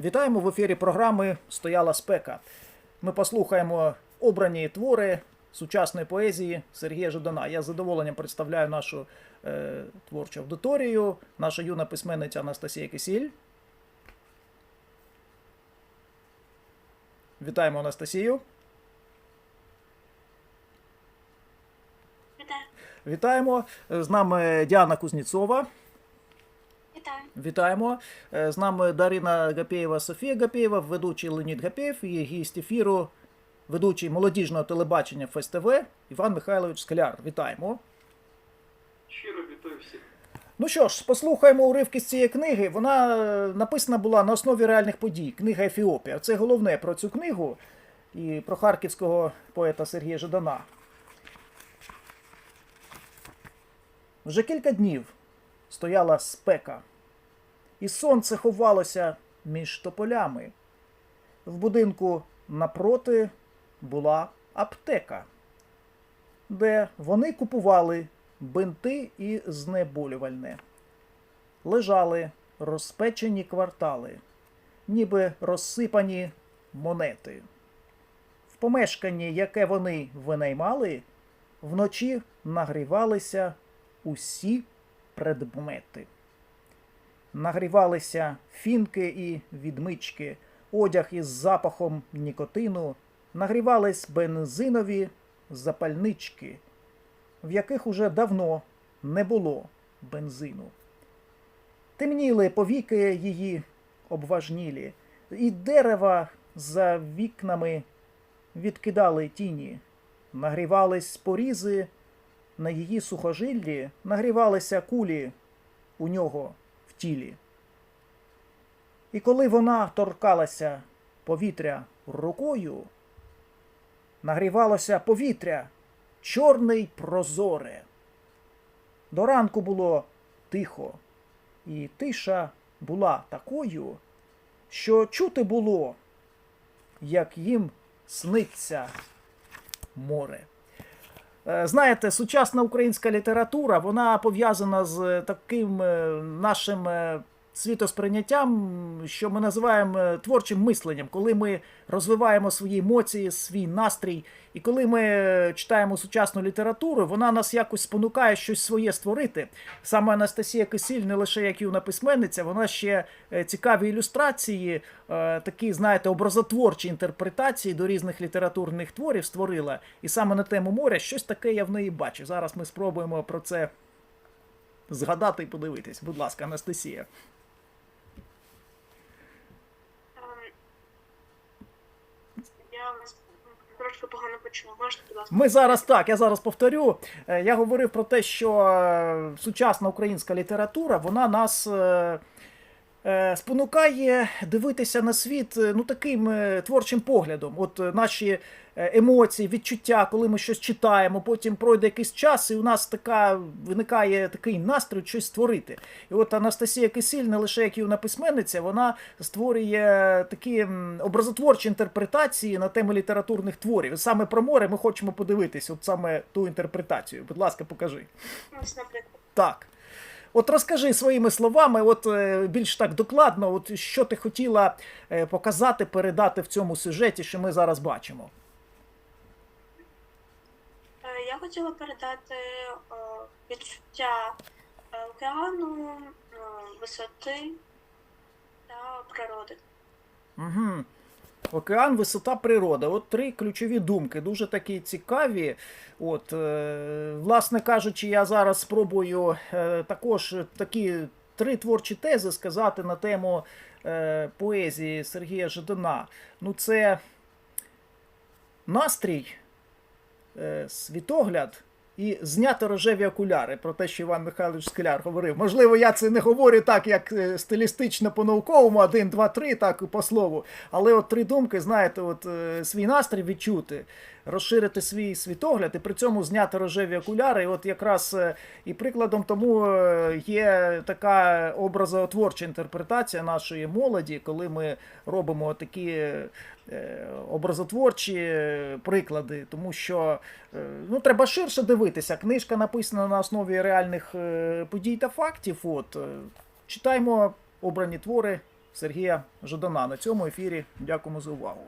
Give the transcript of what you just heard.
Вітаємо в ефірі програми Стояла спека. Ми послухаємо обрані твори сучасної поезії Сергія Жадана. Я з задоволенням представляю нашу е, творчу аудиторію, наша юна письменниця Анастасія Кисіль. Вітаємо Анастасію. Вітаємо. З нами Діана Кузніцова. Вітаю. Вітаємо. Е, З нами Дарина Гапєєва, Софія Гапєєва, ведучий Леонід Гапєєв і гість ефіру, ведучий молодіжного телебачення ФСТВ Іван Михайлович Скляр. Вітаємо. Щиро вітаю всіх. Ну що ж, послухаємо уривки з цієї книги. Вона е, написана була на основі реальних подій. Книга Ефіопія. Це головне про цю книгу і про харківського поета Сергія Жадана. Вже кілька днів стояла спека, і сонце ховалося між тополями. В будинку напроти була аптека, де вони купували бинти і знеболювальне. Лежали розпечені квартали, ніби розсипані монети. В помешканні, яке вони винаймали, вночі нагрівалися усі предмети. Нагрівалися фінки і відмички, одяг із запахом нікотину, нагрівались бензинові запальнички, в яких уже давно не було бензину. Темніли повіки її обважнілі, і дерева за вікнами відкидали тіні, нагрівались порізи на її сухожиллі, нагрівалися кулі у нього в тілі. І коли вона торкалася повітря рукою, нагрівалося повітря чорне й прозоре. До ранку було тихо, і тиша була такою, що чути було, як їм сниться море. Е, Знаєте, сучасна українська література вона пов'язана з таким е, нашим е, світосприйняттям, що ми називаємо е, творчим мисленням, коли ми розвиваємо свої емоції, свій настрій. І коли ми е, читаємо сучасну літературу, вона нас якось спонукає щось своє створити. Саме Анастасія Кисіль, не лише як юна письменниця, вона ще е, цікаві ілюстрації, такі, знаєте, образотворчі інтерпретації до різних літературних творів створила. І саме на тему моря щось таке я в неї бачу. Зараз ми спробуємо про це згадати і подивитись. Будь ласка, Анастасія. Трошки погано почула. Можете, будь ласка? Ми зараз так, я зараз повторю. Е, Я говорив про те, що е, сучасна українська література вона нас е, спонукає дивитися на світ е, ну таким е, творчим поглядом. От е, наші е, емоції, відчуття, коли ми щось читаємо, потім пройде якийсь час, і у нас така виникає такий настрій щось створити. І от Анастасія Кисіль, не лише як юна письменниця, вона створює такі образотворчі інтерпретації на тему літературних творів. І саме про море ми хочемо подивитися, от саме ту інтерпретацію. Будь ласка, покажи. Ось, наприклад. Так. От розкажи своїми словами, от е, більш так докладно, от що ти хотіла е, показати, передати в цьому сюжеті, що ми зараз бачимо. Е, Я хотіла передати відчуття океану, висоти та природи. Угу. Океан, висота, природа. От три ключові думки, дуже такі цікаві. От, е, власне кажучи, я зараз спробую е, також такі три творчі тези сказати на тему е, поезії Сергія Жадана. Ну, це настрій, е, світогляд і зняти рожеві окуляри, про те, що Іван Михайлович Скляр говорив. Можливо, я це не говорю так, як е, стилістично по-науковому, один, два, три, так по слову. Але от три думки, знаєте, от е, свій настрій відчути, розширити свій світогляд і при цьому зняти рожеві окуляри. І от якраз е, і прикладом тому є така образотворча інтерпретація нашої молоді, коли ми робимо такі образотворчі приклади, тому що ну, треба ширше дивитися. Книжка написана на основі реальних е, подій та фактів. От, е, читаємо обрані твори Сергія Жадана. На цьому ефірі дякуємо за увагу.